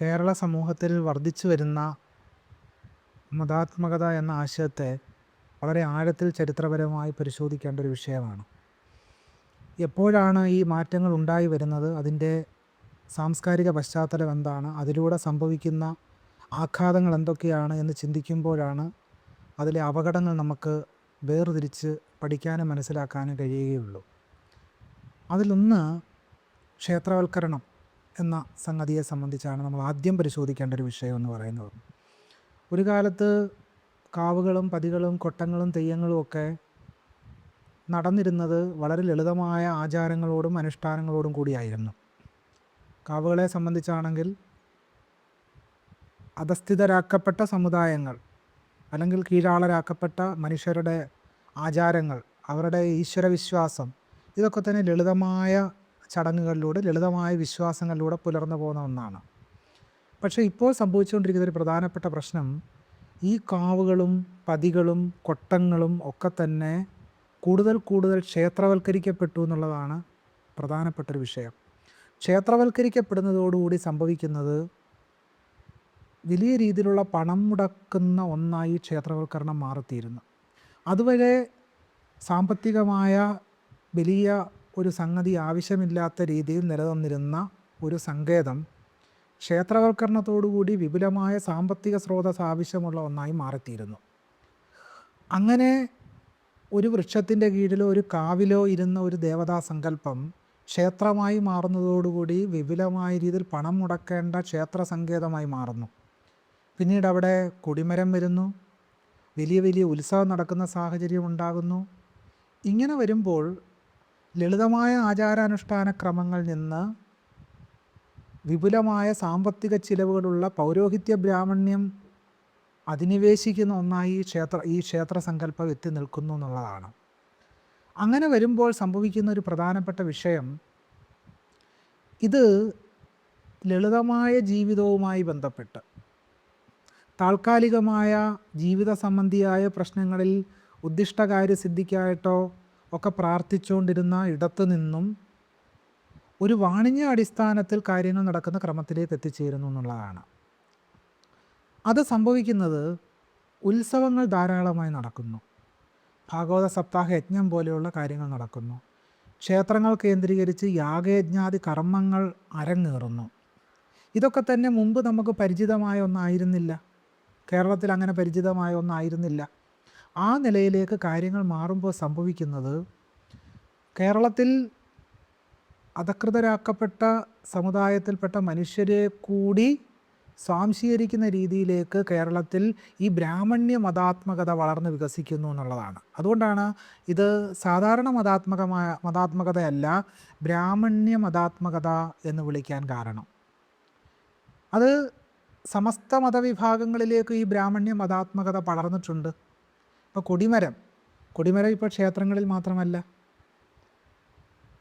കേരള സമൂഹത്തിൽ വർദ്ധിച്ചു വരുന്ന മതാത്മകത എന്ന ആശയത്തെ വളരെ ആഴത്തിൽ ചരിത്രപരമായി പരിശോധിക്കേണ്ട ഒരു വിഷയമാണ്. എപ്പോഴാണ് ഈ മാറ്റങ്ങൾ ഉണ്ടായി വരുന്നത്? അതിന്റെ സാംസ്കാരിക പശ്ചാത്തലം എന്താണ്? അതിലൂടെ സംഭവിക്കുന്ന ആഘാതങ്ങൾ എന്തൊക്കെയാണ് എന്ന് ചിന്തിക്കുമ്പോഴാണ് അതിലെ അപകടങ്ങൾ നമുക്ക് വേർതിരിച്ച് പഠിക്കാനും മനസ്സിലാക്കാനും കഴിയുകയുള്ളൂ. അതിലൊന്ന് ക്ഷേത്രവൽക്കരണം. എന്ന സംഗതിയെ സംബന്ധിച്ചാണ് നമ്മൾ ആദ്യം പരിശോധിക്കേണ്ട ഒരു വിഷയം എന്ന് പറയുന്നത്. ഒരു കാലത്ത് കാവുകളും പതികളും കൊട്ടങ്ങളും തെയ്യങ്ങളും ഒക്കെ നടന്നിരുന്നത് വളരെ ലളിതമായ ആചാരങ്ങളോടും അനുഷ്ഠാനങ്ങളോടും കൂടിയായിരുന്നു. കാവുകളെ സംബന്ധിച്ചാണെങ്കിൽ അധസ്ഥിതരാക്കപ്പെട്ട സമുദായങ്ങൾ അല്ലെങ്കിൽ കീഴാളരാക്കപ്പെട്ട മനുഷ്യരുടെ ആചാരങ്ങൾ അവരുടെ ഈശ്വരവിശ്വാസം ഇതൊക്കെ തന്നെ ലളിതമായ ചടങ്ങുകളിലൂടെ ലളിതമായ വിശ്വാസങ്ങളിലൂടെ പുലർന്നു പോകുന്ന ഒന്നാണ്. പക്ഷേ ഇപ്പോൾ സംഭവിച്ചുകൊണ്ടിരിക്കുന്ന ഒരു പ്രധാനപ്പെട്ട പ്രശ്നം ഈ കാവുകളും പതികളും കൊട്ടങ്ങളും ഒക്കെ തന്നെ കൂടുതൽ കൂടുതൽ ക്ഷേത്രവൽക്കരിക്കപ്പെട്ടു എന്നുള്ളതാണ് പ്രധാനപ്പെട്ടൊരു വിഷയം. ക്ഷേത്രവൽക്കരിക്കപ്പെടുന്നതോടുകൂടി സംഭവിക്കുന്നത് വലിയ രീതിയിലുള്ള പണം മുടക്കുന്ന ഒന്നായി ക്ഷേത്രവൽക്കരണം മാറിത്തീരുന്നു. അതുവരെ സാമ്പത്തികമായ വലിയ ഒരു സംഗതി ആവശ്യമില്ലാത്ത രീതിയിൽ നിലനിന്നിരുന്ന ഒരു സങ്കേതം ക്ഷേത്രവൽക്കരണത്തോടുകൂടി വിപുലമായ സാമ്പത്തിക സ്രോതസ് ആവശ്യമുള്ള ഒന്നായി മാറിത്തീരുന്നു. അങ്ങനെ ഒരു വൃക്ഷത്തിന്റെ കീഴിലോ ഒരു കാവിലോ ഇരുന്ന ഒരു ദേവതാ സങ്കല്പം ക്ഷേത്രമായി മാറുന്നതോടുകൂടി വിപുലമായ രീതിയിൽ പണം മുടക്കേണ്ട ക്ഷേത്ര സങ്കേതമായി മാറുന്നു. പിന്നീട് അവിടെ കൊടിമരം വരുന്നു. വലിയ വലിയ ഉത്സവം നടക്കുന്ന സാഹചര്യം ഉണ്ടാകുന്നു. ഇങ്ങനെ വരുമ്പോൾ ലളിതമായ ആചാരാനുഷ്ഠാന ക്രമങ്ങളിൽ നിന്ന് വിപുലമായ സാമ്പത്തിക ചിലവുകളുള്ള പൗരോഹിത്യ ബ്രാഹ്മണ്യം അധിനിവേശിക്കുന്ന ഒന്നായി ഈ ക്ഷേത്ര ഈ ക്ഷേത്ര സങ്കല്പം എത്തി നിൽക്കുന്നു എന്നുള്ളതാണ്. അങ്ങനെ വരുമ്പോൾ സംഭവിക്കുന്ന ഒരു പ്രധാനപ്പെട്ട വിഷയം ഇത് ലളിതമായ ജീവിതവുമായി ബന്ധപ്പെട്ട് താൽക്കാലികമായ ജീവിത സംബന്ധിയായ പ്രശ്നങ്ങളിൽ ഉദ്ദിഷ്ടകാര്യ സിദ്ധിക്കായിട്ടോ ഒക്കെ പ്രാർത്ഥിച്ചുകൊണ്ടിരുന്ന ഇടത്തു നിന്നും ഒരു വാണിജ്യ അടിസ്ഥാനത്തിൽ കാര്യങ്ങൾ നടക്കുന്ന ക്രമത്തിലേക്ക് എത്തിച്ചേരുന്നു എന്നുള്ളതാണ്. അത് സംഭവിക്കുന്നത് ഉത്സവങ്ങൾ ധാരാളമായി നടക്കുന്നു. ഭാഗവത സപ്താഹ യജ്ഞം പോലെയുള്ള കാര്യങ്ങൾ നടക്കുന്നു. ക്ഷേത്രങ്ങൾ കേന്ദ്രീകരിച്ച് യാഗയജ്ഞാതി കർമ്മങ്ങൾ അരങ്ങേറുന്നു. ഇതൊക്കെ തന്നെ മുമ്പ് നമുക്ക് പരിചിതമായ ഒന്നായിരുന്നില്ല. കേരളത്തിൽ അങ്ങനെ പരിചിതമായ ഒന്നായിരുന്നില്ല. ആ നിലയിലേക്ക് കാര്യങ്ങൾ മാറുമ്പോൾ സംഭവിക്കുന്നത് കേരളത്തിൽ അധകൃതരാക്കപ്പെട്ട സമുദായത്തിൽപ്പെട്ട മനുഷ്യരെ കൂടി സ്വാംശീകരിക്കുന്ന രീതിയിലേക്ക് കേരളത്തിൽ ഈ ബ്രാഹ്മണ്യ മതാത്മകത വളർന്ന് വികസിക്കുന്നു എന്നുള്ളതാണ്. അതുകൊണ്ടാണ് ഇത് സാധാരണ മതാത്മകമായ മതാത്മകതയല്ല ബ്രാഹ്മണ്യ മതാത്മകത എന്ന് വിളിക്കാൻ കാരണം. അത് സമസ്ത മതവിഭാഗങ്ങളിലേക്ക് ഈ ബ്രാഹ്മണ്യ മതാത്മകത പടർന്നിട്ടുണ്ട്. ഇപ്പോൾ കൊടിമരം. കൊടിമരം ഇപ്പോൾ ക്ഷേത്രങ്ങളിൽ മാത്രമല്ല.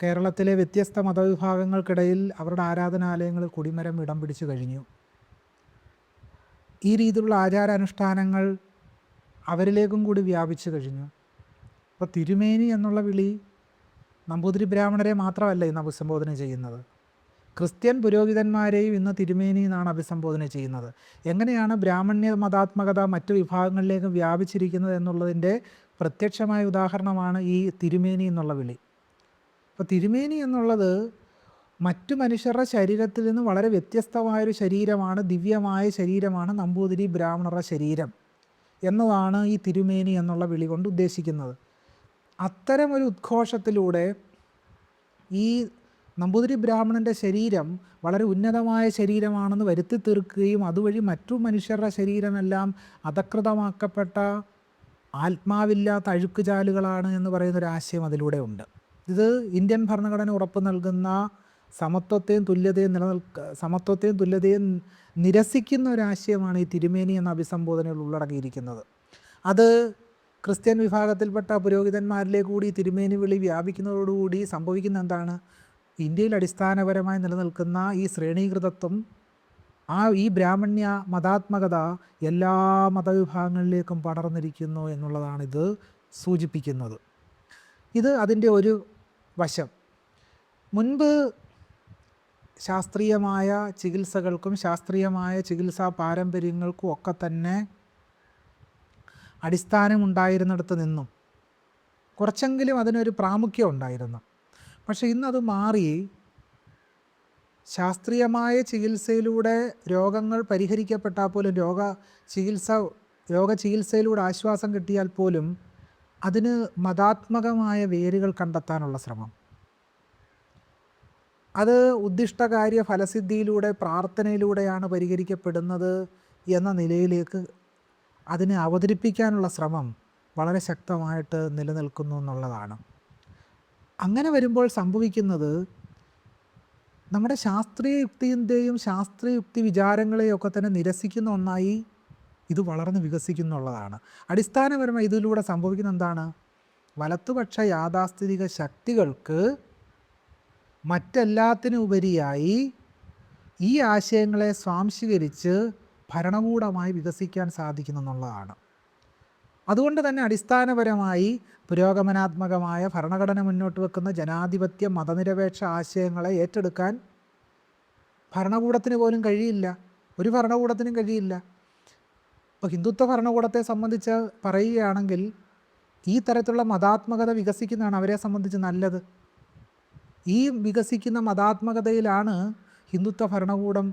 കേരളത്തിലെ വ്യത്യസ്ത മതവിഭാഗങ്ങൾക്കിടയിൽ അവരുടെ ആരാധനാലയങ്ങളിൽ കൊടിമരം ഇടം പിടിച്ചു കഴിഞ്ഞു. ഈ രീതിയിലുള്ള ആചാരാനുഷ്ഠാനങ്ങൾ അവരിലേക്കും കൂടി വ്യാപിച്ചു കഴിഞ്ഞു. അപ്പോൾ തിരുമേനി എന്നുള്ള വിളി നമ്പൂതിരി ബ്രാഹ്മണരെ മാത്രമല്ല ഇന്ന് അഭിസംബോധന ചെയ്യുന്നത്. ക്രിസ്ത്യൻ പുരോഹിതന്മാരെയും ഇന്ന് തിരുമേനി എന്നാണ് അഭിസംബോധന ചെയ്യുന്നത്. എങ്ങനെയാണ് ബ്രാഹ്മണ്യ മതാത്മകത മറ്റു വിഭാഗങ്ങളിലേക്ക് വ്യാപിച്ചിരിക്കുന്നത് എന്നുള്ളതിന്റെ പ്രത്യക്ഷമായ ഉദാഹരണമാണ് ഈ തിരുമേനി എന്നുള്ള വിളി. അപ്പോൾ തിരുമേനി എന്നുള്ളത് മറ്റു മനുഷ്യരുടെ ശരീരത്തിൽ നിന്ന് വളരെ വ്യത്യസ്തമായൊരു ശരീരമാണ് ദിവ്യമായ ശരീരമാണ് നമ്പൂതിരി ബ്രാഹ്മണരുടെ ശരീരം എന്നതാണ് ഈ തിരുമേനി എന്നുള്ള വിളി കൊണ്ട് ഉദ്ദേശിക്കുന്നത്. അത്തരമൊരു ഉദ്ഘോഷത്തിലൂടെ ഈ നമ്പൂതിരി ബ്രാഹ്മണന്റെ ശരീരം വളരെ ഉന്നതമായ ശരീരമാണെന്ന് വരുത്തി തീർക്കുകയും അതുവഴി മറ്റു മനുഷ്യരുടെ ശരീരമെല്ലാം അധകൃതമാക്കപ്പെട്ട ആത്മാവില്ലാത്ത അഴുക്കുചാലുകളാണ് എന്ന് പറയുന്നൊരു ആശയം അതിലൂടെ ഉണ്ട്. ഇത് ഇന്ത്യൻ ഭരണഘടന ഉറപ്പ് നൽകുന്ന സമത്വത്തെയും തുല്യതയും നിലനിൽക്ക സമത്വത്തെയും തുല്യതയും നിരസിക്കുന്ന ഒരാശയമാണ് ഈ തിരുമേനി എന്ന അഭിസംബോധനയിൽ ഉള്ളടങ്ങിയിരിക്കുന്നത്. അത് ക്രിസ്ത്യൻ വിഭാഗത്തിൽപ്പെട്ട പുരോഹിതന്മാരിലെ കൂടി തിരുമേനി വിളി വ്യാപിക്കുന്നതോടുകൂടി സംഭവിക്കുന്ന എന്താണ് ഇന്ത്യയിൽ അടിസ്ഥാനപരമായി നിലനിൽക്കുന്ന ഈ ശ്രേണീകൃതത്വം ആ ഈ ബ്രാഹ്മണ്യ മതാത്മകത എല്ലാ മതവിഭാഗങ്ങളിലേക്കും പടർന്നിരിക്കുന്നു എന്നുള്ളതാണ് ഇത് സൂചിപ്പിക്കുന്നത്. ഇത് അതിന്റെ ഒരു വശം. മുൻപ് ശാസ്ത്രീയമായ ചികിത്സകൾക്കും ശാസ്ത്രീയമായ ചികിത്സാ പാരമ്പര്യങ്ങൾക്കും ഒക്കെ തന്നെ അടിസ്ഥാനമുണ്ടായിരുന്നിടത്ത് നിന്നും കുറച്ചെങ്കിലും അതിനൊരു പ്രാമുഖ്യം ഉണ്ടായിരുന്നു. പക്ഷേ ഇന്നത് മാറി ശാസ്ത്രീയമായ ചികിത്സയിലൂടെ രോഗങ്ങൾ പരിഹരിക്കപ്പെട്ടാൽ പോലും രോഗ ചികിത്സ രോഗ ചികിത്സയിലൂടെ ആശ്വാസം കിട്ടിയാൽ പോലും അതിന് മതാത്മകമായ വേരുകൾ കണ്ടെത്താനുള്ള ശ്രമം. അത് ഉദ്ദിഷ്ടകാര്യ ഫലസിദ്ധിയിലൂടെ പ്രാർത്ഥനയിലൂടെയാണ് പരിഹരിക്കപ്പെടുന്നത് എന്ന നിലയിലേക്ക് അതിനെ അവതരിപ്പിക്കാനുള്ള ശ്രമം വളരെ ശക്തമായിട്ട് നിലനിൽക്കുന്നു എന്നുള്ളതാണ്. അങ്ങനെ വരുമ്പോൾ സംഭവിക്കുന്നത് നമ്മുടെ ശാസ്ത്രീയ യുക്തിന്റെയും ശാസ്ത്രീയ യുക്തി വിചാരങ്ങളെയൊക്കെ തന്നെ നിരസിക്കുന്ന ഒന്നായി ഇത് വളർന്ന് വികസിക്കുന്നുള്ളതാണ്. അടിസ്ഥാനപരമായി ഇതിലൂടെ സംഭവിക്കുന്ന എന്താണ്? വലത്തുപക്ഷ യാഥാസ്ഥിതിക ശക്തികൾക്ക് മറ്റെല്ലാത്തിനും ഉപരിയായി ഈ ആശയങ്ങളെ സ്വാംശീകരിച്ച് ഭരണകൂടമായി വികസിക്കാൻ സാധിക്കുന്നു എന്നുള്ളതാണ് അതുകൊണ്ട് തന്നെ അടിസ്ഥാനപരമായി പുരോഗമനാത്മകമായ ഭരണഘടന മുന്നോട്ട് വെക്കുന്ന ജനാധിപത്യ മതനിരപേക്ഷ ആശയങ്ങളെ ഏറ്റെടുക്കാൻ ഭരണകൂടത്തിന് പോലും കഴിയില്ല. ഒരു ഭരണകൂടത്തിനും കഴിയില്ല. ഇപ്പോൾ ഹിന്ദുത്വ ഭരണകൂടത്തെ സംബന്ധിച്ച് പറയുകയാണെങ്കിൽ ഈ തരത്തിലുള്ള മതാത്മകത വികസിക്കുന്നതാണ് അവരെ സംബന്ധിച്ച് നല്ലത്. ഈ വികസിക്കുന്ന മതാത്മകതയിലാണ് ഹിന്ദുത്വ ഭരണകൂടം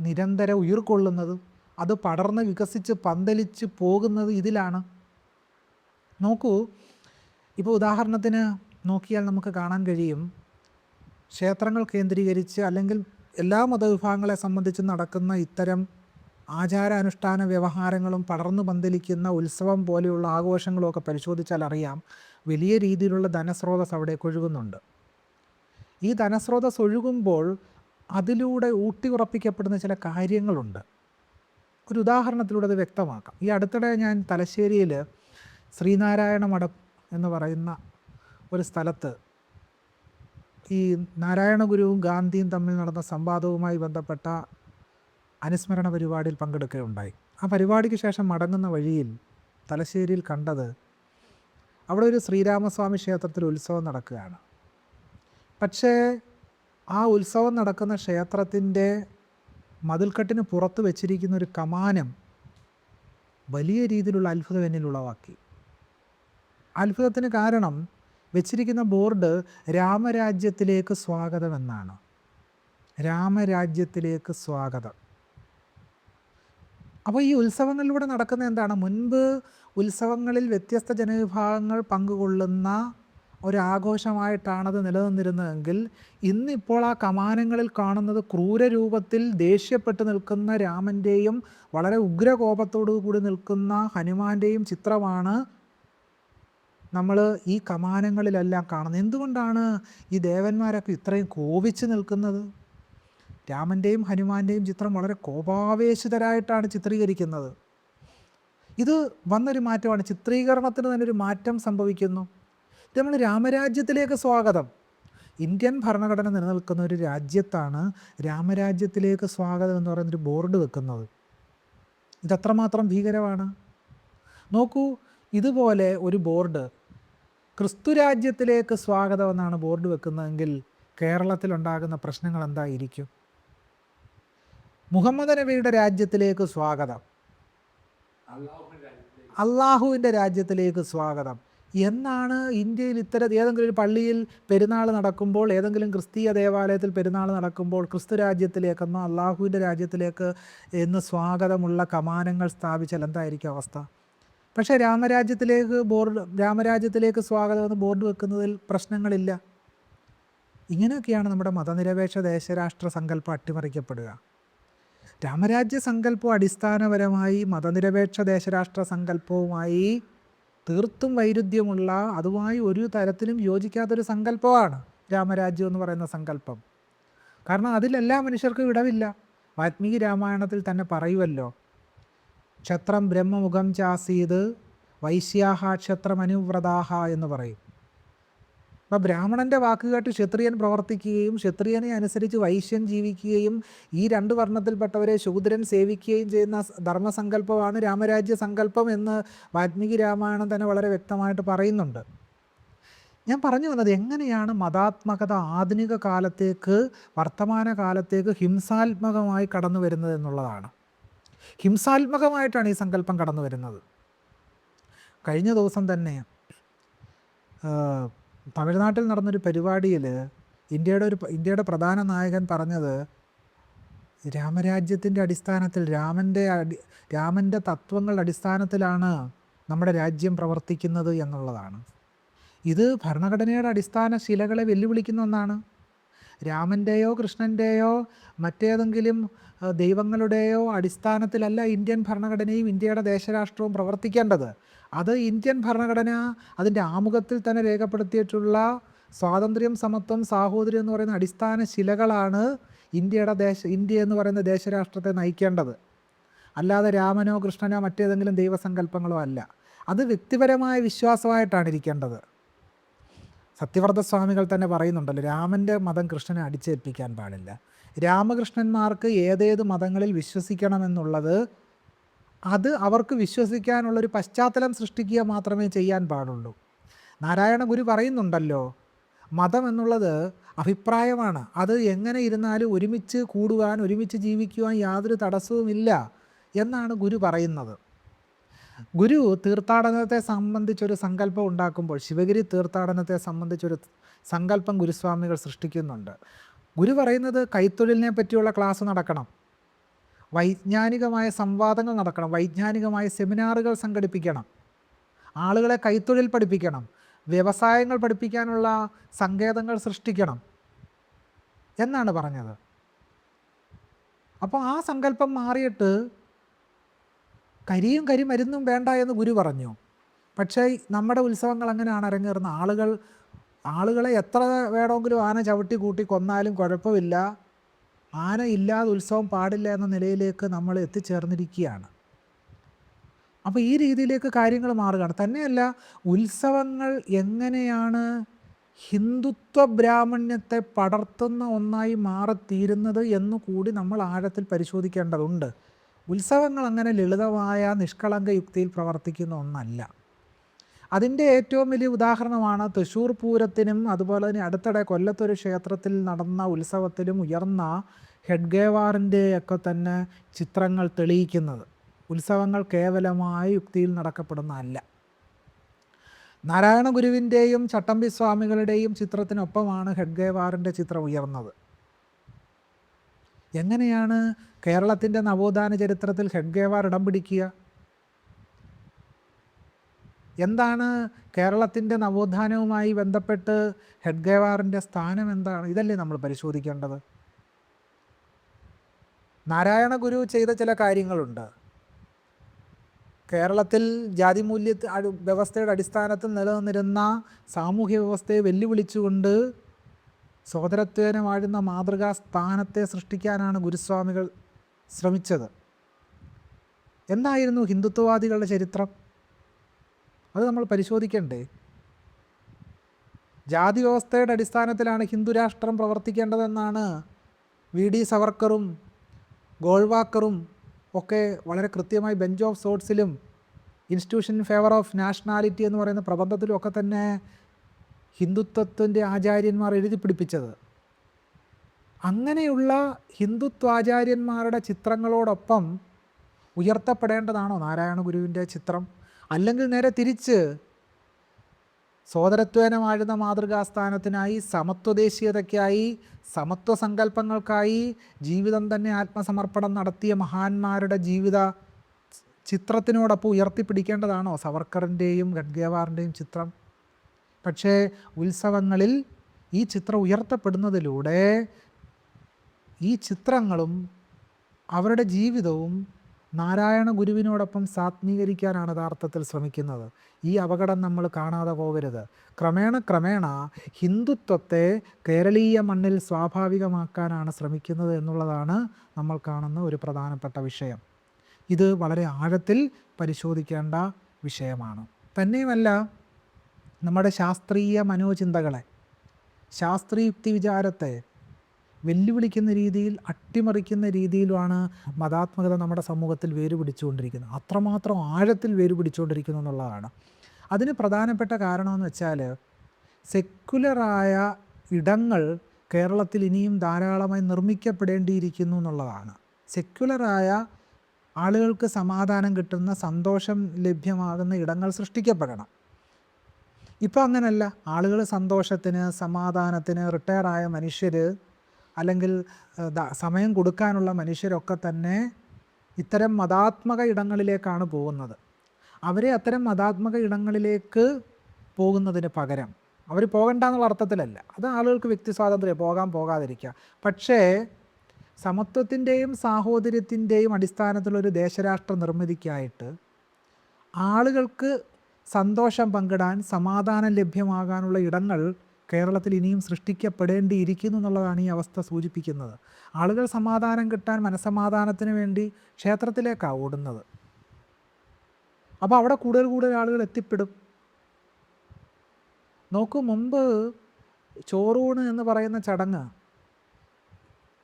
നിരന്തരം ഉയർക്കൊള്ളുന്നത് അത് പടർന്ന് വികസിച്ച് പന്തലിച്ച് പോകുന്നത് ഇതിലാണ്. നോക്കൂ ഇപ്പോൾ ഉദാഹരണത്തിന് നോക്കിയാൽ നമുക്ക് കാണാൻ കഴിയും ക്ഷേത്രങ്ങൾ കേന്ദ്രീകരിച്ച് അല്ലെങ്കിൽ എല്ലാ മതവിഭാഗങ്ങളെ സംബന്ധിച്ച് നടക്കുന്ന ഇത്തരം ആചാരാനുഷ്ഠാന വ്യവഹാരങ്ങളും പടർന്നു പന്തലിക്കുന്ന ഉത്സവം പോലെയുള്ള ആഘോഷങ്ങളുമൊക്കെ പരിശോധിച്ചാൽ അറിയാം വലിയ രീതിയിലുള്ള ധനസ്രോതസ് അവിടെ ഒഴുകുന്നുണ്ട് ഈ ധനസ്രോതസ് ഒഴുകുമ്പോൾ അതിലൂടെ ഊട്ടി ഉറപ്പിക്കപ്പെടുന്ന ചില കാര്യങ്ങളുണ്ട്. ഒരു ഉദാഹരണത്തിലൂടെ അത് വ്യക്തമാക്കാം. ഈ അടുത്തിടെ ഞാൻ തലശ്ശേരിയിൽ ശ്രീനാരായണ മഠം എന്ന് പറയുന്ന ഒരു സ്ഥലത്ത് ഈ നാരായണ ഗുരുവും ഗാന്ധിയും തമ്മിൽ നടന്ന സംവാദവുമായി ബന്ധപ്പെട്ട അനുസ്മരണ പരിപാടിയിൽ പങ്കെടുക്കുകയുണ്ടായി. ആ പരിപാടിക്ക് ശേഷം മടങ്ങുന്ന വഴിയിൽ തലശ്ശേരിയിൽ കണ്ടത് അവിടെ ഒരു ശ്രീരാമസ്വാമി ക്ഷേത്രത്തിൽ ഉത്സവം നടക്കുകയാണ്. പക്ഷേ ആ ഉത്സവം നടക്കുന്ന ക്ഷേത്രത്തിന്റെ മതിൽക്കെട്ടിന് പുറത്ത് വെച്ചിരിക്കുന്ന ഒരു കമാനം വലിയ രീതിയിലുള്ള അത്ഭുതം എന്നിൽ ഉളവാക്കി. അത്ഭുതത്തിന് കാരണം വെച്ചിരിക്കുന്ന ബോർഡ് രാമരാജ്യത്തിലേക്ക് സ്വാഗതം എന്നാണ്. രാമരാജ്യത്തിലേക്ക് സ്വാഗതം. അപ്പോൾ ഈ ഉത്സവങ്ങളിലൂടെ നടക്കുന്ന എന്താണ്? മുൻപ് ഉത്സവങ്ങളിൽ വ്യത്യസ്ത ജനവിഭാഗങ്ങൾ പങ്കുകൊള്ളുന്ന ഒരാഘോഷമായിട്ടാണത് നിലനിന്നിരുന്നതെങ്കിൽ ഇന്നിപ്പോൾ ആ കമാനങ്ങളിൽ കാണുന്നത് ക്രൂരരൂപത്തിൽ ദേഷ്യപ്പെട്ട് നിൽക്കുന്ന രാമന്റെയും വളരെ ഉഗ്രകോപത്തോടു കൂടി നിൽക്കുന്ന ഹനുമാന്റെയും ചിത്രമാണ് നമ്മൾ ഈ കമാനങ്ങളിലെല്ലാം കാണുന്നത്. എന്തുകൊണ്ടാണ് ഈ ദേവന്മാരൊക്കെ ഇത്രയും കോപിച്ച് നിൽക്കുന്നത്? രാമന്റെയും ഹനുമാന്റെയും ചിത്രം വളരെ കോപാവേശിതരായിട്ടാണ് ചിത്രീകരിക്കുന്നത്. ഇത് വന്നൊരു മാറ്റമാണ്. ചിത്രീകരണത്തിന് തന്നെ ഒരു മാറ്റം സംഭവിക്കുന്നു. നമ്മൾ രാമരാജ്യത്തിലേക്ക് സ്വാഗതം. ഇന്ത്യൻ ഭരണഘടന നിലനിൽക്കുന്ന ഒരു രാജ്യത്താണ് രാമരാജ്യത്തിലേക്ക് സ്വാഗതം എന്ന് പറയുന്നൊരു ബോർഡ് വെക്കുന്നത്. ഇതത്രമാത്രം ഭീകരമാണ്. നോക്കൂ ഇതുപോലെ ഒരു ബോർഡ് ക്രിസ്തു രാജ്യത്തിലേക്ക് സ്വാഗതം എന്നാണ് ബോർഡ് വെക്കുന്നതെങ്കിൽ കേരളത്തിലുണ്ടാകുന്ന പ്രശ്നങ്ങൾ എന്തായിരിക്കും? മുഹമ്മദ് നബിയുടെ രാജ്യത്തിലേക്ക് സ്വാഗതം. അള്ളാഹുവിന്റെ രാജ്യത്തിലേക്ക് സ്വാഗതം. എന്നാണ് ഇന്ത്യയിൽ ഇത്തരം ഏതെങ്കിലും ഒരു പള്ളിയിൽ പെരുന്നാൾ നടക്കുമ്പോൾ ഏതെങ്കിലും ക്രിസ്തീയ ദേവാലയത്തിൽ പെരുന്നാൾ നടക്കുമ്പോൾ ക്രിസ്തു രാജ്യത്തിലേക്കെന്നോ അള്ളാഹുവിന്റെ രാജ്യത്തിലേക്ക് എന്ന് സ്വാഗതമുള്ള കമാനങ്ങൾ സ്ഥാപിച്ചാൽ എന്തായിരിക്കും അവസ്ഥ? പക്ഷേ രാമരാജ്യത്തിലേക്ക് ബോർഡ് രാമരാജ്യത്തിലേക്ക് സ്വാഗതം എന്ന് ബോർഡ് വെക്കുന്നതിൽ പ്രശ്നങ്ങളില്ല. ഇങ്ങനെയൊക്കെയാണ് നമ്മുടെ മതനിരപേക്ഷ ദേശരാഷ്ട്ര സങ്കല്പം അട്ടിമറിക്കപ്പെടുക. രാമരാജ്യ സങ്കല്പം അടിസ്ഥാനപരമായി മതനിരപേക്ഷ ദേശരാഷ്ട്ര സങ്കല്പവുമായി തീർത്തും വൈരുദ്ധ്യമുള്ള അതുമായി ഒരു തരത്തിലും യോജിക്കാത്തൊരു സങ്കല്പമാണ് രാമരാജ്യം എന്ന് പറയുന്ന സങ്കല്പം. കാരണം അതിലെല്ലാ മനുഷ്യർക്കും ഇടവില്ല. വാത്മീകി രാമായണത്തിൽ തന്നെ പറയുമല്ലോ ക്ഷത്രം ബ്രഹ്മമുഖം ചാസീത് വൈശ്യാഹ ക്ഷത്രം അനുവ്രതാഹ എന്ന് പറയും. അപ്പോൾ ബ്രാഹ്മണന്റെ വാക്കുകേട്ട് ക്ഷത്രിയൻ പ്രവർത്തിക്കുകയും ക്ഷത്രിയനെ അനുസരിച്ച് വൈശ്യൻ ജീവിക്കുകയും ഈ രണ്ട് വർണത്തിൽപ്പെട്ടവരെ ശൂദ്രൻ സേവിക്കുകയും ചെയ്യുന്ന ധർമ്മസങ്കല്പമാണ് രാമരാജ്യ സങ്കല്പം എന്ന് വാത്മീകി രാമായണം തന്നെ വളരെ വ്യക്തമായിട്ട് പറയുന്നുണ്ട്. ഞാൻ പറഞ്ഞു വന്നത് എങ്ങനെയാണ് മതാത്മകത ആധുനിക കാലത്തേക്ക് വർത്തമാന കാലത്തേക്ക് ഹിംസാത്മകമായി കടന്നു വരുന്നത് എന്നുള്ളതാണ്. ഹിംസാത്മകമായിട്ടാണ് ഈ സങ്കല്പം കടന്നു വരുന്നത്. കഴിഞ്ഞ ദിവസം തന്നെ തമിഴ്നാട്ടിൽ നടന്നൊരു പരിപാടിയിൽ ഇന്ത്യയുടെ ഒരു ഇന്ത്യയുടെ പ്രധാന നായകൻ പറഞ്ഞത് രാമരാജ്യത്തിന്റെ അടിസ്ഥാനത്തിൽ രാമന്റെ അടി രാമന്റെ തത്വങ്ങളുടെ അടിസ്ഥാനത്തിലാണ് നമ്മുടെ രാജ്യം പ്രവർത്തിക്കുന്നത് എന്നുള്ളതാണ്. ഇത് ഭരണഘടനയുടെ അടിസ്ഥാന ശിലകളെ വെല്ലുവിളിക്കുന്ന ഒന്നാണ്. രാമന്റെയോ കൃഷ്ണന്റെയോ മറ്റേതെങ്കിലും ദൈവങ്ങളുടെയോ അടിസ്ഥാനത്തിലല്ല ഇന്ത്യൻ ഭരണഘടനയും ഇന്ത്യയുടെ ദേശരാഷ്ട്രവും പ്രവർത്തിക്കേണ്ടത്. അത് ഇന്ത്യൻ ഭരണഘടന അതിന്റെ ആമുഖത്തിൽ തന്നെ രേഖപ്പെടുത്തിയിട്ടുള്ള സ്വാതന്ത്ര്യം സമത്വം സാഹോദര്യം എന്ന് പറയുന്ന അടിസ്ഥാന ശിലകളാണ് ഇന്ത്യയുടെ ദേശ ഇന്ത്യ എന്ന് പറയുന്ന ദേശരാഷ്ട്രത്തെ നയിക്കേണ്ടത്. അല്ലാതെ രാമനോ കൃഷ്ണനോ മറ്റേതെങ്കിലും ദൈവസങ്കല്പങ്ങളോ അല്ല. അത് വ്യക്തിപരമായ വിശ്വാസമായിട്ടാണ് ഇരിക്കേണ്ടത്. സത്യവ്രത സ്വാമികൾ തന്നെ പറയുന്നുണ്ടല്ലോ രാമന്റെ മതം കൃഷ്ണനെ അടിച്ചേൽപ്പിക്കാൻ പാടില്ല. രാമകൃഷ്ണന്മാർക്ക് ഏതേത് മതങ്ങളിൽ വിശ്വസിക്കണമെന്നുള്ളത് അത് അവർക്ക് വിശ്വസിക്കാനുള്ളൊരു പശ്ചാത്തലം സൃഷ്ടിക്കുക മാത്രമേ ചെയ്യാൻ പാടുള്ളൂ. നാരായണ ഗുരു പറയുന്നുണ്ടല്ലോ മതം എന്നുള്ളത് അഭിപ്രായമാണ്. അത് എങ്ങനെ ഇരുന്നാലും ഒരുമിച്ച് കൂടുവാൻ ഒരുമിച്ച് ജീവിക്കുവാൻ യാതൊരു തടസ്സവുമില്ല എന്നാണ് ഗുരു പറയുന്നത്. ഗുരു തീർത്ഥാടനത്തെ സംബന്ധിച്ചൊരു സങ്കല്പം ഉണ്ടാക്കുമ്പോൾ ശിവഗിരി തീർത്ഥാടനത്തെ സംബന്ധിച്ചൊരു സങ്കല്പം ഗുരുസ്വാമികൾ സൃഷ്ടിക്കുന്നുണ്ട്. ഗുരു പറയുന്നത് കൈത്തൊഴിലിനെ പറ്റിയുള്ള ക്ലാസ് നടക്കണം. വൈജ്ഞാനികമായ സംവാദങ്ങൾ നടക്കണം വൈജ്ഞാനികമായ സെമിനാറുകൾ സംഘടിപ്പിക്കണം ആളുകളെ കൈത്തൊഴിൽ പഠിപ്പിക്കണം വ്യവസായങ്ങൾ പഠിപ്പിക്കാനുള്ള സങ്കേതങ്ങൾ സൃഷ്ടിക്കണം എന്നാണ് പറഞ്ഞത്. അപ്പോൾ ആ സങ്കല്പം മാറിയിട്ട് കരിയും കരിമരുന്നും വേണ്ട എന്ന് ഗുരു പറഞ്ഞു. പക്ഷേ നമ്മുടെ ഉത്സവങ്ങൾ അങ്ങനെയാണ് അരങ്ങേറുന്നത്. ആളുകൾ ആളുകളെ എത്ര വേണമെങ്കിലും ആന ചവിട്ടി കൂട്ടി കൊന്നാലും കുഴപ്പമില്ല. ആന ഇല്ലാതെ ഉത്സവം പാടില്ല എന്ന നിലയിലേക്ക് നമ്മൾ എത്തിച്ചേർന്നിരിക്കുകയാണ്. അപ്പോൾ ഈ രീതിയിലേക്ക് കാര്യങ്ങൾ മാറുകയാണ്. തന്നെയല്ല ഉത്സവങ്ങൾ എങ്ങനെയാണ് ഹിന്ദുത്വ ബ്രാഹ്മണ്യത്തെ പടർത്തുന്ന ഒന്നായി മാറിത്തീരുന്നത് എന്ന് കൂടി നമ്മൾ ആഴത്തിൽ പരിശോധിക്കേണ്ടതുണ്ട്. ഉത്സവങ്ങൾ അങ്ങനെ ലളിതമായ നിഷ്കളങ്ക യുക്തിയിൽ പ്രവർത്തിക്കുന്ന ഒന്നല്ല. അതിന്റെ ഏറ്റവും വലിയ ഉദാഹരണമാണ് തൃശ്ശൂർ പൂരത്തിനും അതുപോലെ തന്നെ അടുത്തിടെ കൊല്ലത്തൊരു ക്ഷേത്രത്തിൽ നടന്ന ഉത്സവത്തിലും ഉയർന്ന ഹെഡ്ഗേവാറിന്റെ ഒക്കെ തന്നെ ചിത്രങ്ങൾ തെളിയിക്കുന്നത്. ഉത്സവങ്ങൾ കേവലമായ യുക്തിയിൽ നടക്കപ്പെടുന്ന അല്ല നാരായണ ഗുരുവിന്റെയും ചട്ടമ്പി സ്വാമികളുടെയും ചിത്രത്തിനൊപ്പമാണ് ഹെഡ്ഗേവാറിന്റെ ചിത്രം ഉയർന്നത്. എങ്ങനെയാണ് കേരളത്തിന്റെ നവോത്ഥാന ചരിത്രത്തിൽ ഹെഡ്ഗേവാർ ഇടം പിടിക്കുക? എന്താണ് കേരളത്തിന്റെ നവോത്ഥാനവുമായി ബന്ധപ്പെട്ട് ഹെഡ്ഗേവാറിന്റെ സ്ഥാനം എന്താണ്? ഇതല്ലേ നമ്മൾ പരിശോധിക്കേണ്ടത്. നാരായണ ഗുരു ചെയ്ത ചില കാര്യങ്ങളുണ്ട്. കേരളത്തിൽ ജാതിമൂല്യ വ്യവസ്ഥയുടെ അടിസ്ഥാനത്തിൽ നിലനിന്നിരുന്ന സാമൂഹ്യ വ്യവസ്ഥയെ വെല്ലുവിളിച്ചുകൊണ്ട് സോദരത്വേന വാഴുന്ന മാതൃകാ സ്ഥാനത്തെ സൃഷ്ടിക്കാനാണ് ഗുരുസ്വാമികൾ ശ്രമിച്ചത്. എന്തായിരുന്നു ഹിന്ദുത്വവാദികളുടെ ചരിത്രം? അത് നമ്മൾ പരിശോധിക്കണ്ടേ? ജാതി വ്യവസ്ഥയുടെ അടിസ്ഥാനത്തിലാണ് ഹിന്ദുരാഷ്ട്രം പ്രവർത്തിക്കേണ്ടതെന്നാണ് വി ഡി സവർക്കറും ഗോൾവാക്കറും ഒക്കെ വളരെ കൃത്യമായി bench of സോട്ട്സിലും institution in favour of nationality എന്ന് പറയുന്ന പ്രബന്ധത്തിലും ഒക്കെ തന്നെ ഹിന്ദുത്വത്തിന്റെ ആചാര്യന്മാർ എഴുതി പിടിപ്പിച്ചത്. അങ്ങനെയുള്ള ഹിന്ദുത്വാചാര്യന്മാരുടെ ചിത്രങ്ങളോടൊപ്പം ഉയർത്തപ്പെടേണ്ടതാണോ നാരായണ ഗുരുവിന്റെ ചിത്രം? അല്ലെങ്കിൽ നേരെ തിരിച്ച് സോദരത്വേന വാഴുന്ന മാതൃകാസ്ഥാനത്തിനായി സമത്വദേശീയതയ്ക്കായി സമത്വ സങ്കല്പങ്ങൾക്കായി ജീവിതം തന്നെ ആത്മസമർപ്പണം നടത്തിയ മഹാന്മാരുടെ ജീവിത ചിത്രത്തിനോടൊപ്പം ഉയർത്തിപ്പിടിക്കേണ്ടതാണോ? സവർക്കറിന്റെയും ഗഡ്ഗേവാറിന്റെയും ചിത്രം. പക്ഷേ ഉത്സവങ്ങളിൽ ഈ ചിത്രം ഉയർത്തപ്പെടുന്നതിലൂടെ ഈ ചിത്രങ്ങളും അവരുടെ ജീവിതവും നാരായണ ഗുരുവിനോടൊപ്പം സാത്മീകരിക്കാനാണ് യഥാർത്ഥത്തിൽ ശ്രമിക്കുന്നത്. ഈ അപകടം നമ്മൾ കാണാതെ പോകരുത്. ക്രമേണ ക്രമേണ ഹിന്ദുത്വത്തെ കേരളീയ മണ്ണിൽ സ്വാഭാവികമാക്കാനാണ് ശ്രമിക്കുന്നത് എന്നുള്ളതാണ് നമ്മൾ കാണുന്ന ഒരു പ്രധാനപ്പെട്ട വിഷയം. ഇത് വളരെ ആഴത്തിൽ പരിശോധിക്കേണ്ട വിഷയമാണ്. തന്നെയുമല്ല നമ്മുടെ ശാസ്ത്രീയ മനോചിന്തകളെ ശാസ്ത്രീയുക്തി വിചാരത്തെ വെല്ലുവിളിക്കുന്ന രീതിയിൽ അട്ടിമറിക്കുന്ന രീതിയിലുമാണ് മതാത്മകത നമ്മുടെ സമൂഹത്തിൽ വേരുപിടിച്ചുകൊണ്ടിരിക്കുന്നത്. അത്രമാത്രം ആഴത്തിൽ വേരുപിടിച്ചുകൊണ്ടിരിക്കുന്നു എന്നുള്ളതാണ്. അതിന് പ്രധാനപ്പെട്ട കാരണമെന്ന് വെച്ചാൽ സെക്കുലറായ ഇടങ്ങൾ കേരളത്തിൽ ഇനിയും ധാരാളമായി നിർമ്മിക്കപ്പെടേണ്ടിയിരിക്കുന്നു എന്നുള്ളതാണ്. സെക്യുലറായ ആളുകൾക്ക് സമാധാനം കിട്ടുന്ന സന്തോഷം ലഭ്യമാകുന്ന ഇടങ്ങൾ സൃഷ്ടിക്കപ്പെടണം. ഇപ്പോൾ അങ്ങനല്ല. ആളുകൾ സന്തോഷത്തിന് സമാധാനത്തിന് റിട്ടയറായ മനുഷ്യർ അല്ലെങ്കിൽ സമയം കൊടുക്കാനുള്ള മനുഷ്യരൊക്കെ തന്നെ ഇത്തരം മതാത്മക ഇടങ്ങളിലേക്കാണ് പോകുന്നത്. അവരെ അത്തരം മതാത്മക ഇടങ്ങളിലേക്ക് പോകുന്നതിന് പകരം അവർ പോകണ്ട എന്നുള്ള അർത്ഥത്തിലല്ല. അത് ആളുകൾക്ക് വ്യക്തി സ്വാതന്ത്ര്യം പോകാൻ പോകാതിരിക്കുക പക്ഷേ സമത്വത്തിന്റെയും സാഹോദര്യത്തിന്റെയും അടിസ്ഥാനത്തിലൊരു ദേശരാഷ്ട്ര നിർമ്മിതിക്കായിട്ട് ആളുകൾക്ക് സന്തോഷം പങ്കിടാൻ സമാധാനം ലഭ്യമാകാനുള്ള ഇടങ്ങൾ കേരളത്തിൽ ഇനിയും സൃഷ്ടിക്കപ്പെടേണ്ടിയിരിക്കുന്നു എന്നുള്ളതാണ് ഈ അവസ്ഥ സൂചിപ്പിക്കുന്നത്. ആളുകൾ സമാധാനം കിട്ടാൻ മനസ്സമാധാനത്തിന് വേണ്ടി ക്ഷേത്രത്തിലേക്കാണ് ഓടുന്നത്. അപ്പോൾ അവിടെ കൂടുതൽ കൂടുതൽ ആളുകൾ എത്തിപ്പെടും. നോക്കൂ മുമ്പ് ചോറൂണ് എന്ന് പറയുന്ന ചടങ്ങ്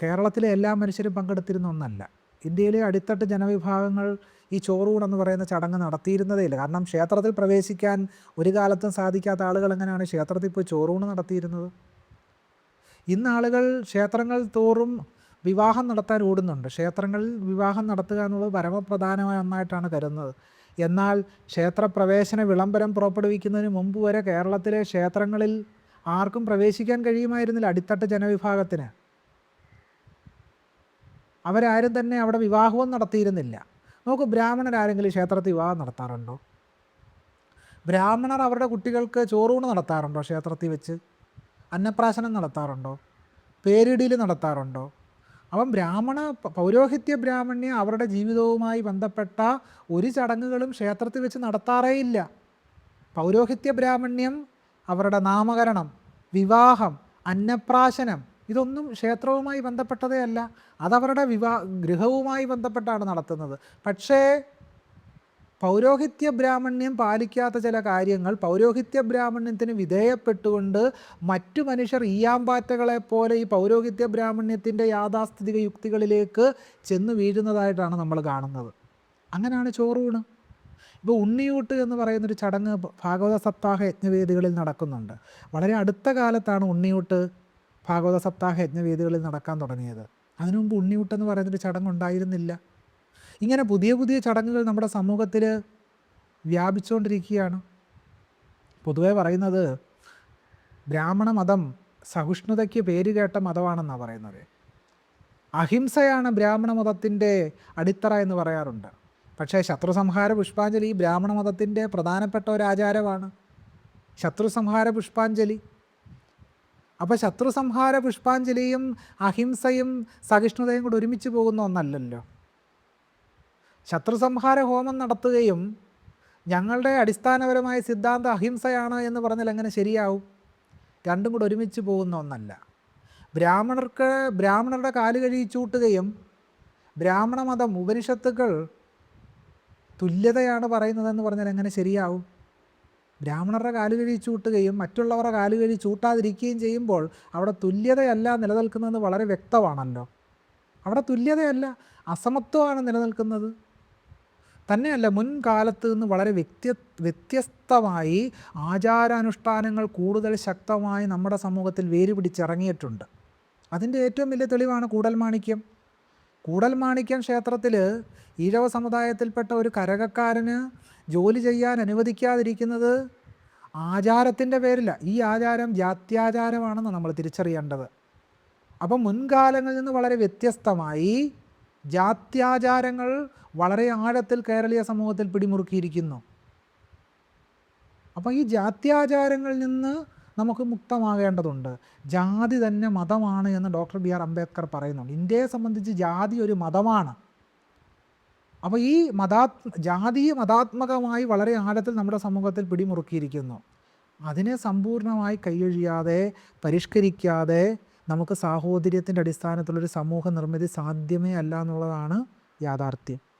കേരളത്തിലെ എല്ലാ മനുഷ്യരും പങ്കെടുത്തിരുന്ന ഒന്നല്ല. ഇന്ത്യയിലെ അടിത്തട്ട് ജനവിഭാഗങ്ങൾ ഈ ചോറൂൺ എന്ന് പറയുന്ന ചടങ്ങ് നടത്തിയിരുന്നതേ ഇല്ല കാരണം ക്ഷേത്രത്തിൽ പ്രവേശിക്കാൻ ഒരു കാലത്തും സാധിക്കാത്ത ആളുകൾ എങ്ങനെയാണ് ക്ഷേത്രത്തിൽ പോയി ചോറൂണ് നടത്തിയിരുന്നത്? ഇന്ന് ആളുകൾ ക്ഷേത്രങ്ങൾ തോറും വിവാഹം നടത്താൻ ഓടുന്നുണ്ട്. ക്ഷേത്രങ്ങളിൽ വിവാഹം നടത്തുക എന്നുള്ളത് പരമപ്രധാനമായ ഒന്നായിട്ടാണ് കരുതുന്നത്. എന്നാൽ ക്ഷേത്രപ്രവേശന വിളംബരം പുറപ്പെടുവിക്കുന്നതിന് മുമ്പ് വരെ കേരളത്തിലെ ക്ഷേത്രങ്ങളിൽ ആർക്കും പ്രവേശിക്കാൻ കഴിയുമായിരുന്നില്ല അടിത്തട്ട് ജനവിഭാഗത്തിന്. അവരാരും തന്നെ അവിടെ വിവാഹവും നടത്തിയിരുന്നില്ല. നോക്കൂ ബ്രാഹ്മണരാരെങ്കിലും ക്ഷേത്രത്തിൽ വിവാഹം നടത്താറുണ്ടോ? ബ്രാഹ്മണർ അവരുടെ കുട്ടികൾക്ക് ചോറൂണ് നടത്താറുണ്ടോ ക്ഷേത്രത്തിൽ വെച്ച്? അന്നപ്രാശനം നടത്താറുണ്ടോ? പേരിടിയിൽ നടത്താറുണ്ടോ? അപ്പം ബ്രാഹ്മണ പൗരോഹിത്യ ബ്രാഹ്മണ്യം അവരുടെ ജീവിതവുമായി ബന്ധപ്പെട്ട ഒരു ചടങ്ങുകളും ക്ഷേത്രത്തിൽ വെച്ച് നടത്താറേ ഇല്ല പൗരോഹിത്യ ബ്രാഹ്മണ്യം അവരുടെ നാമകരണം വിവാഹം അന്നപ്രാശനം ഇതൊന്നും ക്ഷേത്രവുമായി ബന്ധപ്പെട്ടതേ അല്ല. അതവരുടെ വിവാ ഗൃഹവുമായി ബന്ധപ്പെട്ടാണ് നടത്തുന്നത്. പക്ഷേ പൗരോഹിത്യ ബ്രാഹ്മണ്യം പാലിക്കാത്ത ചില കാര്യങ്ങൾ പൗരോഹിത്യ ബ്രാഹ്മണ്യത്തിന് വിധേയപ്പെട്ടുകൊണ്ട് മറ്റു മനുഷ്യർ ഈയാമ്പാറ്റകളെ പോലെ ഈ പൗരോഹിത്യ ബ്രാഹ്മണ്യത്തിന്റെ യാഥാസ്ഥിതിക യുക്തികളിലേക്ക് ചെന്ന് വീഴുന്നതായിട്ടാണ് നമ്മൾ കാണുന്നത്. അങ്ങനെയാണ് ചോറൂണ്. ഇപ്പോൾ ഉണ്ണിയൂട്ട് എന്ന് പറയുന്നൊരു ചടങ്ങ് ഭാഗവത സപ്താഹ യജ്ഞവേദികളിൽ നടക്കുന്നുണ്ട്. വളരെ അടുത്ത കാലത്താണ് ഉണ്ണിയൂട്ട് ഭാഗവത സപ്താഹ യജ്ഞവേദികളിൽ നടക്കാൻ തുടങ്ങിയത്. അതിനു മുമ്പ് ഉണ്ണിയൂട്ട് എന്ന് പറയുന്നൊരു ചടങ്ങ് ഉണ്ടായിരുന്നില്ല ഇങ്ങനെ പുതിയ പുതിയ ചടങ്ങുകൾ നമ്മുടെ സമൂഹത്തിൽ വ്യാപിച്ചുകൊണ്ടിരിക്കുകയാണ് പൊതുവെ പറയുന്നത് ബ്രാഹ്മണ മതം സഹിഷ്ണുതയ്ക്ക് പേരുകേട്ട മതമാണെന്നാണ് പറയുന്നത്. അഹിംസയാണ് ബ്രാഹ്മണ മതത്തിന്റെ അടിത്തറ എന്ന് പറയാറുണ്ട്. പക്ഷേ ശത്രു സംഹാര പുഷ്പാഞ്ജലി ബ്രാഹ്മണ മതത്തിന്റെ പ്രധാനപ്പെട്ട ഒരു ആചാരമാണ്. ശത്രു സംഹാര പുഷ്പാഞ്ജലി. അപ്പോൾ ശത്രു സംഹാര പുഷ്പാഞ്ജലിയും അഹിംസയും സഹിഷ്ണുതയും കൂടെ ഒരുമിച്ച് പോകുന്ന ഒന്നല്ലല്ലോ. ശത്രു സംഹാര ഹോമം നടത്തുകയും ഞങ്ങളുടെ അടിസ്ഥാനപരമായ സിദ്ധാന്തം അഹിംസയാണ് എന്ന് പറഞ്ഞാൽ എങ്ങനെ ശരിയാവും? രണ്ടും കൂടെ ഒരുമിച്ച് പോകുന്ന ഒന്നല്ല. ബ്രാഹ്മണർക്ക് ബ്രാഹ്മണരുടെ കാൽ കഴിച്ചൂട്ടുകയും ബ്രാഹ്മണ മതം ഉപനിഷത്തുക്കൾ തുല്യതയാണ് പറയുന്നതെന്ന് പറഞ്ഞാൽ എങ്ങനെ ശരിയാവും? ബ്രാഹ്മണരുടെ കാലുകഴി ചൂട്ടുകയും മറ്റുള്ളവരുടെ കാലുകഴി ചൂട്ടാതിരിക്കുകയും ചെയ്യുമ്പോൾ അവിടെ തുല്യതയല്ല നിലനിൽക്കുന്നതെന്ന് വളരെ വ്യക്തമാണല്ലോ. അവിടെ തുല്യതയല്ല അസമത്വമാണ് നിലനിൽക്കുന്നത്. തന്നെയല്ല മുൻകാലത്ത് നിന്ന് വളരെ വ്യക്തി വ്യത്യസ്തമായി ആചാരാനുഷ്ഠാനങ്ങൾ കൂടുതൽ ശക്തമായി നമ്മുടെ സമൂഹത്തിൽ വേരുപിടിച്ചിറങ്ങിയിട്ടുണ്ട്. അതിന്റെ ഏറ്റവും വലിയ തെളിവാണ് കൂടൽമാണിക്യം കൂടൽമാണിക്യം ക്ഷേത്രത്തിൽ ഈഴവ സമുദായത്തിൽപ്പെട്ട ഒരു കരകക്കാരന് ജോലി ചെയ്യാൻ അനുവദിക്കാതിരിക്കുന്നത് ആചാരത്തിന്റെ പേരില്ല ഈ ആചാരം ജാത്യാചാരമാണെന്ന് നമ്മൾ തിരിച്ചറിയേണ്ടത്. അപ്പം മുൻകാലങ്ങളിൽ നിന്ന് വളരെ വ്യത്യസ്തമായി ജാത്യാചാരങ്ങൾ വളരെ ആഴത്തിൽ കേരളീയ സമൂഹത്തിൽ പിടിമുറുക്കിയിരിക്കുന്നു. അപ്പോൾ ഈ ജാത്യാചാരങ്ങളിൽ നിന്ന് നമുക്ക് മുക്തമാകേണ്ടതുണ്ട്. ജാതി തന്നെ മതമാണ് എന്ന് ഡോക്ടർ ബി ആർ അംബേദ്കർ പറയുന്നുണ്ട്. ഇന്ത്യയെ സംബന്ധിച്ച് ജാതി ഒരു മതമാണ്. അപ്പോൾ ഈ മതാ ജാതി മതാത്മകമായി വളരെ ആഴത്തിൽ നമ്മുടെ സമൂഹത്തിൽ പിടിമുറുക്കിയിരിക്കുന്നു. അതിനെ സമ്പൂർണമായി കൈയൊഴിയാതെ പരിഷ്കരിക്കാതെ നമുക്ക് സാഹോദര്യത്തിന്റെ അടിസ്ഥാനത്തിലൊരു സമൂഹ നിർമ്മിതി സാധ്യമേ അല്ല എന്നുള്ളതാണ് യാഥാർത്ഥ്യം.